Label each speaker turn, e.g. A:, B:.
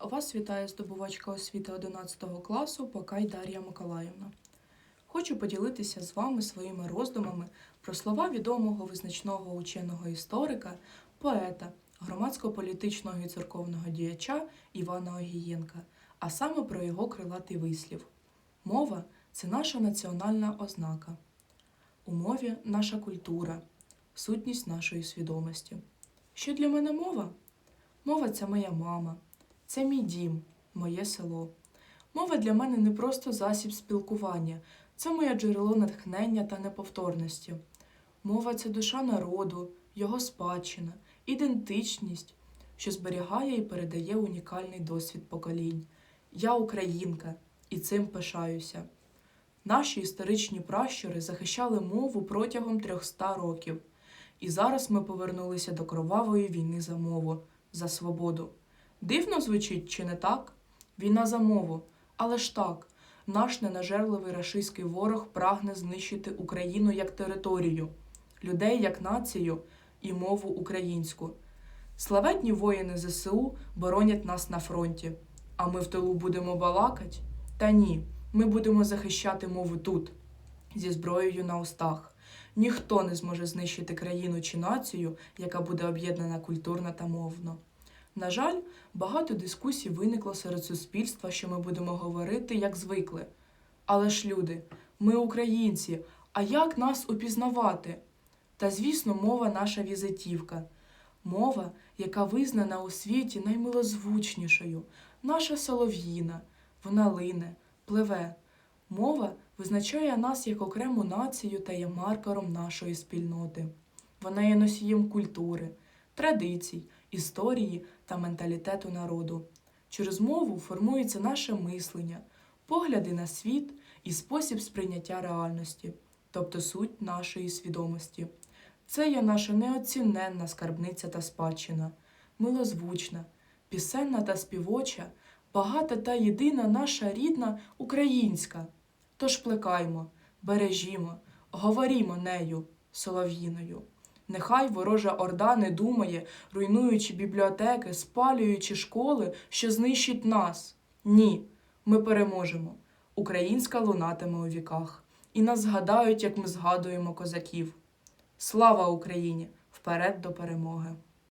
A: Вас вітає здобувачка освіти 11 класу Покай Дар'я Миколаївна. Хочу поділитися з вами своїми роздумами про слова відомого визначного ученого історика, поета, громадсько-політичного і церковного діяча Івана Огієнка, а саме про його крилатий вислів. Мова це наша національна ознака. У мові наша культура, сутність нашої свідомості. Що для мене мова? Мова це моя мама, це мій дім, моє село. Мова для мене не просто засіб спілкування, це моє джерело натхнення та неповторності. Мова це душа народу, його спадщина, ідентичність, що зберігає і передає унікальний досвід поколінь. Я українка і цим пишаюся. Наші історичні пращури захищали мову протягом 300 років. І зараз ми повернулися до кровавої війни за мову, за свободу. Дивно звучить, чи не так? Війна за мову. Але ж так, наш ненажерливий рашистський ворог прагне знищити Україну як територію, людей як націю і мову українську. Славетні воїни ЗСУ боронять нас на фронті, а ми в тилу будемо балакать? Та ні, ми будемо захищати мову тут, зі зброєю на устах. Ніхто не зможе знищити країну чи націю, яка буде об'єднана культурно та мовно. На жаль, багато дискусій виникло серед суспільства, що ми будемо говорити, як звикли. Але ж люди, ми українці, а як нас упізнавати? Та, звісно, мова наша візитівка. Мова, яка визнана у світі наймилозвучнішою, наша солов'їна, вона лине, пливе. Мова визначає нас як окрему націю та є маркером нашої спільноти. Вона є носієм культури, традицій, історії та менталітету народу. Через мову формується наше мислення, погляди на світ і спосіб сприйняття реальності, тобто суть нашої свідомості. Це є наша неоціненна скарбниця та спадщина, милозвучна, пісенна та співоча, багата та єдина наша рідна українська. Тож плекаймо, бережімо, говорімо нею, солов'їною. Нехай ворожа орда не думає, руйнуючи бібліотеки, спалюючи школи, що знищить нас. Ні, ми переможемо. Українська лунатиме у віках, і нас згадають, як ми згадуємо козаків. Слава Україні! Вперед до перемоги!